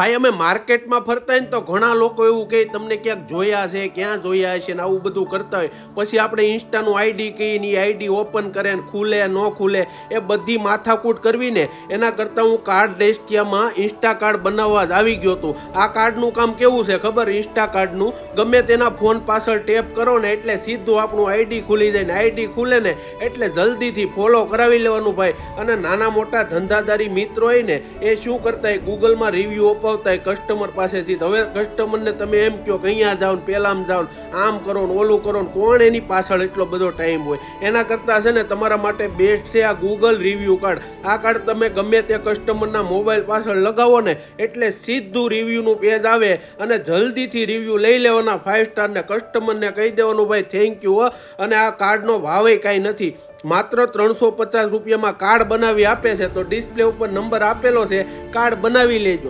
ભાઈ, અમે માર્કેટમાં ફરતા હોય ને તો ઘણા લોકો એવું કહે, તમને ક્યાંક જોયા છે, ક્યાં જોયા છે ને આવું બધું કરતા હોય. પછી આપણે ઇન્સ્ટાનું આઈડી કહીને એ આઈડી ઓપન કરે ને ખુલે, ન ખુલે, એ બધી માથાકૂટ કરવી ને એના કરતાં હું કાર્ડ ડેસ્ટિયામાં ઇન્સ્ટા કાર્ડ બનાવવા જ આવી ગયો હતો. આ કાર્ડનું કામ કેવું છે ખબર? ઇન્સ્ટા કાર્ડનું ગમે તેના ફોન પાછળ ટેપ કરો ને એટલે સીધું આપણું આઈડી ખુલી જાય ને આઈડી ખુલે ને એટલે જલ્દીથી ફોલો કરાવી લેવાનું ભાઈ. અને નાના મોટા ધંધાદારી મિત્રો હોય ને, એ શું કરતા હોય? ગૂગલમાં રિવ્યૂ અપાવતા હોય કસ્ટમર પાસેથી તો હવે કસ્ટમરને તમે એમ કહો કે અહીંયા જાઓ ને પહેલાં જાઓ ને આમ કરો ને ઓલું કરો ને કોણ એની પાછળ એટલો બધો ટાઈમ હોય? એના કરતાં છે ને તમારા માટે બેસ્ટ છે આ ગૂગલ રિવ્યૂ કાર્ડ આ કાર્ડ તમે ગમે તે કસ્ટમરના મોબાઈલ પાછળ લગાવો ને એટલે સીધું રિવ્યૂનું પેજ આવે અને જલ્દીથી રિવ્યૂ લઈ લેવાના ફાઇવ સ્ટારને કસ્ટમરને કહી દેવાનું, ભાઈ થેન્ક યુ હો. અને આ કાર્ડનો ભાવે કાંઈ નથી. માત્ર ત્રણસો પચાસ રૂપિયામાં કાર્ડ બનાવી આપે છે, તો ડિસ્પ્લે ઉપર નંબર આપેલો છે કાર્ડ બનાવી લેજો.